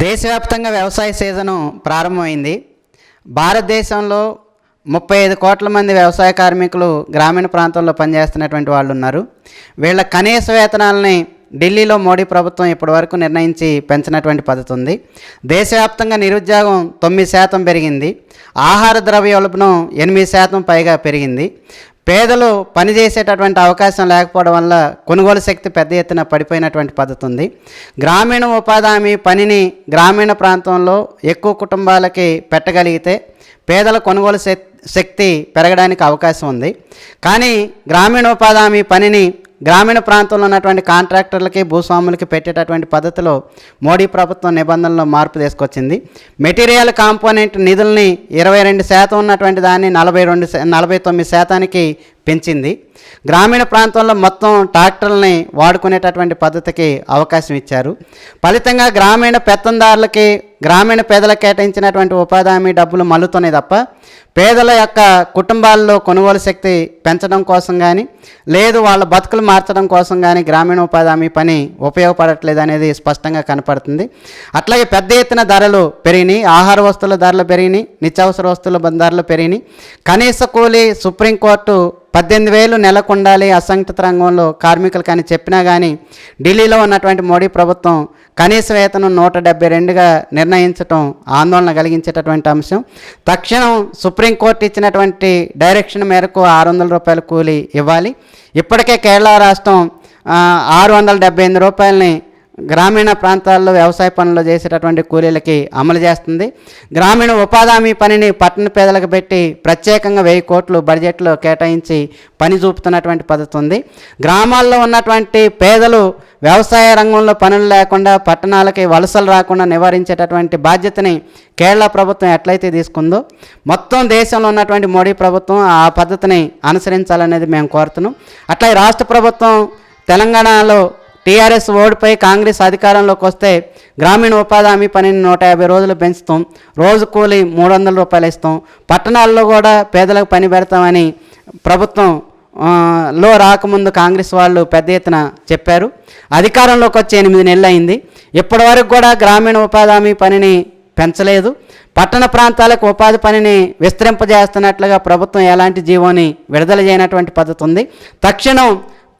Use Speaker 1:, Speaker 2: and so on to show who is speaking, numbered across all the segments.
Speaker 1: దేశవ్యాప్తంగా వ్యవసాయ సీజను ప్రారంభమైంది. భారతదేశంలో ముప్పై ఐదు కోట్ల మంది వ్యవసాయ కార్మికులు గ్రామీణ ప్రాంతంలో పనిచేస్తున్నటువంటి వాళ్ళు ఉన్నారు వీళ్ళ కనీస వేతనాలని ఢిల్లీలో మోడీ ప్రభుత్వం ఇప్పటివరకు నిర్ణయించి పెంచినటువంటి పద్ధతి ఉంది దేశవ్యాప్తంగా నిరుద్యోగం తొమ్మిది శాతం పెరిగింది. ఆహార ద్రవ్యోల్బణం ఎనిమిది శాతం పైగా పెరిగింది. పేదలు పనిచేసేటటువంటి అవకాశం లేకపోవడం వల్ల కొనుగోలు శక్తి పెద్ద ఎత్తున పడిపోయినటువంటి పద్ధతి ఉంది. గ్రామీణ ఉపాధి హామీ పనిని గ్రామీణ ప్రాంతంలో ఎక్కువ కుటుంబాలకి పెట్టగలిగితే పేదల కొనుగోలు శక్తి పెరగడానికి అవకాశం ఉంది. కానీ గ్రామీణ ఉపాధి హామీ పనిని గ్రామీణ ప్రాంతంలో ఉన్నటువంటి కాంట్రాక్టర్లకి భూస్వాములకి పెట్టేటటువంటి పద్ధతిలో మోడీ ప్రభుత్వం నిబంధనలో మార్పు తీసుకొచ్చింది. మెటీరియల్ కాంపోనెంట్ నిధుల్ని ఇరవై రెండు శాతం ఉన్నటువంటి దాన్ని నలభై రెండు నలభై తొమ్మిది శాతానికి పెంచింది. గ్రామీణ ప్రాంతంలో మొత్తం ట్రాక్టర్లని వాడుకునేటటువంటి పద్ధతికి అవకాశం ఇచ్చారు. ఫలితంగా గ్రామీణ పెత్తందారులకి గ్రామీణ పేదలకు కేటాయించినటువంటి ఉపాధి హామీ డబ్బులు మల్లుతున్నాయి తప్ప పేదల యొక్క కుటుంబాల్లో కొనుగోలు శక్తి పెంచడం కోసం కానీ లేదు వాళ్ళ బతుకులు మార్చడం కోసం కానీ గ్రామీణ ఉపాధి హామీ పని ఉపయోగపడట్లేదు అనేది స్పష్టంగా కనపడుతుంది. అట్లాగే పెద్ద ఎత్తున ధరలు పెరిగినాయి ఆహార వస్తువుల ధరలు పెరిగినాయి నిత్యావసర వస్తువుల ధరలు పెరిగినాయి. కనీస కూలి సుప్రీంకోర్టు పద్దెనిమిది వేలు నెలకు ఉండాలి అసంఘటిత రంగంలో కార్మికులు కానీ చెప్పినా కానీ ఢిల్లీలో ఉన్నటువంటి మోడీ ప్రభుత్వం కనీస వేతనం నూట డెబ్బై రెండుగా నిర్ణయించటం ఆందోళన కలిగించేటటువంటి అంశం. తక్షణం సుప్రీంకోర్టు ఇచ్చినటువంటి డైరెక్షన్ మేరకు ఆరు వందల రూపాయల కూలి ఇవ్వాలి. ఇప్పటికే కేరళ రాష్ట్రం ఆరు వందల డెబ్బై ఎనిమిది రూపాయలని గ్రామీణ ప్రాంతాల్లో వ్యవసాయ పనులు చేసేటటువంటి కూలీలకి అమలు చేస్తుంది. గ్రామీణ ఉపాధి హామీ పనిని పట్టణ పేదలకు పెట్టి ప్రత్యేకంగా వెయ్యి కోట్లు బడ్జెట్లో కేటాయించి పని చూపుతున్నటువంటి పద్ధతి ఉంది గ్రామాల్లో ఉన్నటువంటి పేదలు వ్యవసాయ రంగంలో పనులు లేకుండా పట్టణాలకి వలసలు రాకుండా నివారించేటటువంటి బాధ్యతని కేరళ ప్రభుత్వం ఎట్లయితే తీసుకుందో మొత్తం దేశంలో ఉన్నటువంటి మోడీ ప్రభుత్వం ఆ పద్ధతిని అనుసరించాలనేది మేము కోరుతున్నాం. అట్లా రాష్ట్ర ప్రభుత్వం తెలంగాణలో టీఆర్ఎస్ ఓడిపోయి కాంగ్రెస్ అధికారంలోకి వస్తే గ్రామీణ ఉపాధి హామీ పనిని నూట యాభై రోజులు పెంచుతాం. రోజు కూలి మూడు వందల రూపాయలు ఇస్తాం. పట్టణాల్లో కూడా పేదలకు పని పెడతామని ప్రభుత్వం లో రాకముందు కాంగ్రెస్ వాళ్ళు పెద్ద ఎత్తున చెప్పారు. అధికారంలోకి వచ్చి ఎనిమిది నెలలు అయింది. ఇప్పటి వరకు కూడా గ్రామీణ ఉపాధి హామీ పనిని పెంచలేదు. పట్టణ ప్రాంతాలకు ఉపాధి పనిని విస్తరింపజేస్తున్నట్లుగా ప్రభుత్వం ఎలాంటి జీవోని విడుదల చేయనటువంటి పద్ధతి ఉంది. తక్షణం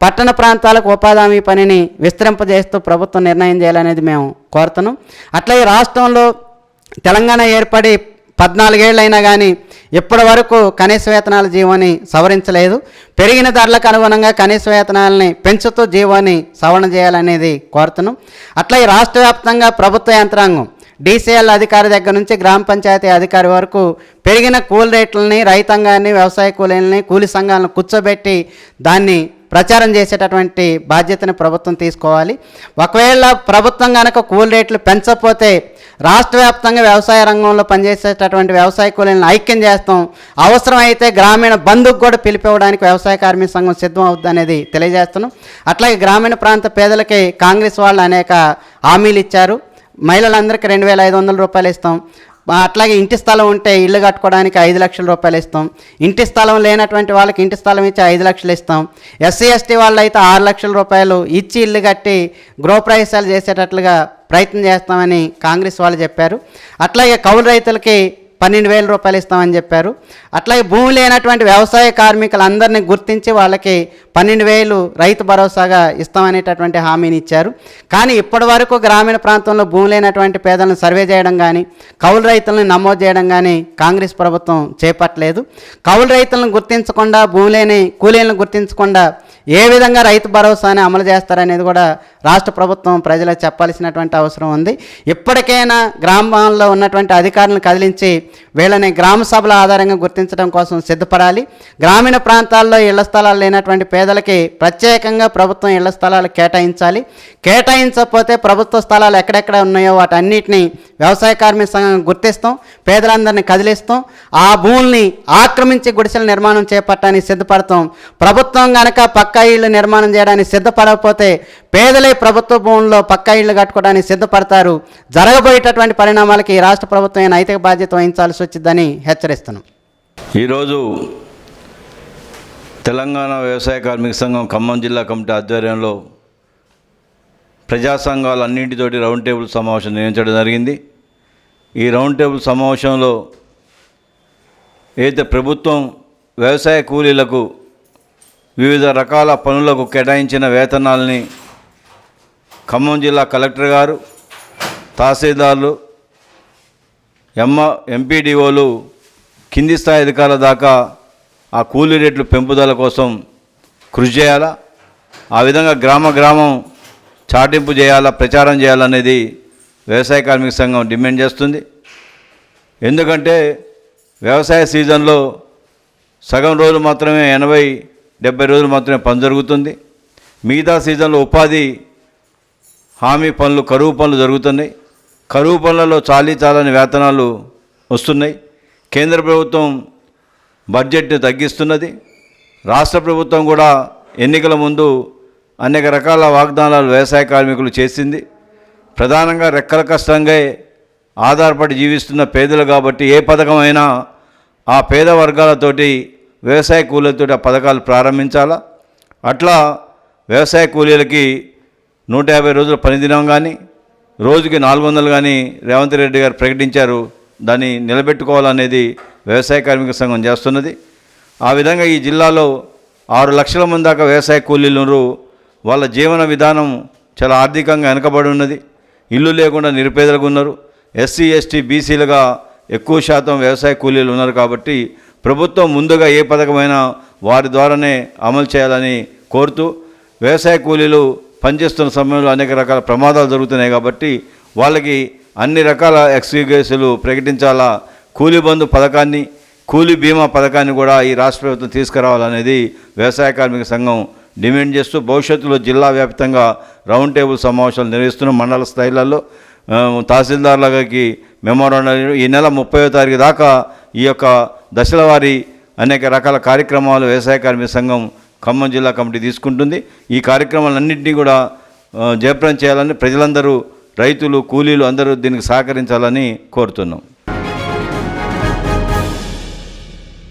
Speaker 1: పట్టణ ప్రాంతాలకు ఉపాధి హామీ పనిని విస్తరింపజేస్తూ ప్రభుత్వం నిర్ణయం చేయాలనేది మేము కోరుతున్నాం. అట్లాగే రాష్ట్రంలో తెలంగాణ ఏర్పడి పద్నాలుగేళ్ళైనా కానీ ఇప్పటి వరకు కనీస వేతనాల జీవోని సవరించలేదు. పెరిగిన ధరలకు అనుగుణంగా కనీస వేతనాలని పెంచుతూ జీవోని సవరణ చేయాలనేది కోరుతున్నాం. అట్లాగే రాష్ట్ర వ్యాప్తంగా ప్రభుత్వ యంత్రాంగం డీసీఎల్ అధికారి దగ్గర నుంచి గ్రామ పంచాయతీ అధికారి వరకు పెరిగిన కూలి రేట్లని రైతాంగాన్ని వ్యవసాయ కూలీలని కూలి సంఘాలను కూర్చోబెట్టి దాన్ని ప్రచారం చేసేటటువంటి బాధ్యతను ప్రభుత్వం తీసుకోవాలి. ఒకవేళ ప్రభుత్వం కనుక కూలి రేట్లు పెంచకపోతే రాష్ట్ర వ్యాప్తంగా వ్యవసాయ రంగంలో పనిచేసేటటువంటి వ్యవసాయ కూలీలను ఐక్యం చేస్తాం. అవసరమైతే గ్రామీణ బంధుకు కూడా పిలిపివ్వడానికి వ్యవసాయ కార్మిక సంఘం సిద్ధం అవుతుంది అనేది తెలియజేస్తున్నాం. అట్లాగే గ్రామీణ ప్రాంత పేదలకి కాంగ్రెస్ వాళ్ళు అనేక హామీలు ఇచ్చారు. మహిళలందరికీ రెండు వేల ఐదు వందల రూపాయలు ఇస్తాం. అట్లాగే ఇంటి స్థలం ఉంటే ఇల్లు కట్టుకోవడానికి ఐదు లక్షల రూపాయలు ఇస్తాం. ఇంటి స్థలం లేనటువంటి వాళ్ళకి ఇంటి స్థలం ఇచ్చి ఐదు లక్షలు ఇస్తాం. ఎస్సీ ఎస్టీ వాళ్ళు అయితే ఆరు లక్షల రూపాయలు ఇచ్చి ఇల్లు కట్టి గృహప్రవేశాలు చేసేటట్లుగా ప్రయత్నం చేస్తామని కాంగ్రెస్ వాళ్ళు చెప్పారు. అట్లాగే కౌలు రైతులకి పన్నెండు వేల రూపాయలు ఇస్తామని చెప్పారు. అట్లాగే భూమి లేనటువంటి వ్యవసాయ కార్మికులందరినీ గుర్తించి వాళ్ళకి పన్నెండు వేలు రైతు భరోసాగా ఇస్తామనేటటువంటి హామీని ఇచ్చారు. కానీ ఇప్పటి వరకు గ్రామీణ ప్రాంతంలో భూమి లేనటువంటి పేదలను సర్వే చేయడం కానీ కౌలు రైతులను నమోదు చేయడం కానీ కాంగ్రెస్ ప్రభుత్వం చేపట్టలేదు. కౌలు రైతులను గుర్తించకుండా భూమి లేని కూలీలను గుర్తించకుండా ఏ విధంగా రైతు భరోసాని అమలు చేస్తారనేది కూడా రాష్ట్ర ప్రభుత్వం ప్రజలకు చెప్పాల్సినటువంటి అవసరం ఉంది. ఇప్పటికైనా గ్రామాల్లో ఉన్నటువంటి అధికారులను కదిలించి వీళ్ళని గ్రామ సభల ఆధారంగా గుర్తించడం కోసం సిద్ధపడాలి. గ్రామీణ ప్రాంతాల్లో ఇళ్ళ స్థలాలు లేనటువంటి పేదలకి ప్రత్యేకంగా ప్రభుత్వం ఇళ్ళ స్థలాలు కేటాయించాలి. కేటాయించకపోతే ప్రభుత్వ స్థలాలు ఎక్కడెక్కడ ఉన్నాయో వాటన్నిటిని వ్యవసాయ కార్మిక సంఘం గుర్తిస్తాం. పేదలందరినీ కదిలిస్తాం. ఆ భూముల్ని ఆక్రమించి గుడిసెల నిర్మాణం చేపట్టడానికి సిద్ధపడతాం. ప్రభుత్వం కనుక పక్కా ఇళ్ళు నిర్మాణం చేయడానికి సిద్ధపడకపోతే పేదల ప్రభుత్వ భూముల్లో పక్కా ఇళ్ళు కట్టుకోవడానికి సిద్ధపడతారు. జరగబోయేటటువంటి పరిణామాలకి రాష్ట్ర ప్రభుత్వం నైతిక బాధ్యత వహించాల్సి వచ్చిందని హెచ్చరిస్తున్నాం.
Speaker 2: ఈరోజు తెలంగాణ వ్యవసాయ కార్మిక సంఘం ఖమ్మం జిల్లా కమిటీ ఆధ్వర్యంలో ప్రజా సంఘాలన్నింటితోటి రౌండ్ టేబుల్ సమావేశం నిర్వహించడం జరిగింది. ఈ రౌండ్ టేబుల్ సమావేశంలో ఏదైతే ప్రభుత్వం వ్యవసాయ కూలీలకు వివిధ రకాల పనులకు కేటాయించిన వేతనాలని ఖమ్మం జిల్లా కలెక్టర్ గారు తహసీల్దార్లు ఎమ్మ ఎంపీడీఓలు కింది స్థాయి అధికారుల దాకా ఆ కూలీ రేట్లు పెంపుదల కోసం కృషి చేయాలా? ఆ విధంగా గ్రామ గ్రామం చాటింపు చేయాలా ప్రచారం చేయాలనేది వ్యవసాయ కార్మిక సంఘం డిమాండ్ చేస్తుంది. ఎందుకంటే వ్యవసాయ సీజన్లో సగం రోజులు మాత్రమే ఎనభై డెబ్బై రోజులు మాత్రమే పని జరుగుతుంది. మిగతా సీజన్లో ఉపాధి హామీ పనులు కరువు పనులు జరుగుతున్నాయి. కరువు పనులలో చాలీ చాలని వేతనాలు వస్తున్నాయి. కేంద్ర ప్రభుత్వం బడ్జెట్ని తగ్గిస్తున్నది. రాష్ట్ర ప్రభుత్వం కూడా ఎన్నికల ముందు అనేక రకాల వాగ్దానాలు వ్యవసాయ కార్మికులు చేసింది. ప్రధానంగా రెక్కల కష్టంగా ఆధారపడి జీవిస్తున్న పేదలు కాబట్టి ఏ పథకమైనా ఆ పేద వర్గాలతోటి వ్యవసాయ కూలీలతోటి ఆ పథకాలు ప్రారంభించాలా? అట్లా వ్యవసాయ కూలీలకి నూట యాభై రోజుల పనిదినం కానీ రోజుకి నాలుగు వందలు కానీ రేవంత్ రెడ్డి గారు ప్రకటించారు. దాన్ని నిలబెట్టుకోవాలనేది వ్యవసాయ కార్మిక సంఘం చేస్తున్నది. ఆ విధంగా ఈ జిల్లాలో ఆరు లక్షల మంది దాకా వ్యవసాయ కూలీలు ఉన్నారు. వాళ్ళ జీవన విధానం చాలా ఆర్థికంగా వెనకబడి ఉన్నది. ఇల్లు లేకుండా నిరుపేదలకు ఉన్నారు. ఎస్సీ ఎస్టీ బీసీలుగా ఎక్కువ శాతం వ్యవసాయ కూలీలు ఉన్నారు కాబట్టి ప్రభుత్వం ముందుగా ఏ పథకమైనా వారి ద్వారానే అమలు చేయాలని కోరుతూ వ్యవసాయ కూలీలు పనిచేస్తున్న సమయంలో అనేక రకాల ప్రమాదాలు జరుగుతున్నాయి కాబట్టి వాళ్ళకి అన్ని రకాల ఎక్స్క్యూజెస్లు ప్రకటించాలా? కూలీ బంధు పథకాన్ని కూలీ బీమా పథకాన్ని కూడా ఈ రాష్ట్ర ప్రభుత్వం తీసుకురావాలనేది వ్యవసాయ కార్మిక సంఘం డిమాండ్ చేస్తూ భవిష్యత్తులో జిల్లా వ్యాప్తంగా రౌండ్ టేబుల్ సమావేశాలు నిర్వహిస్తున్న మండల స్థాయిలలో తహసీల్దార్లకి మెమోరాండం ఈ నెల ముప్పై తారీఖు దాకా ఈ యొక్క దశల వారీ అనేక రకాల కార్యక్రమాలు వ్యవసాయ కార్మిక సంఘం ఖమ్మం జిల్లా కమిటీ తీసుకుంటుంది. ఈ కార్యక్రమాలన్నింటినీ కూడా జయప్రదం చేయాలని ప్రజలందరూ రైతులు కూలీలు అందరూ దీనికి సహకరించాలని కోరుతున్నాం.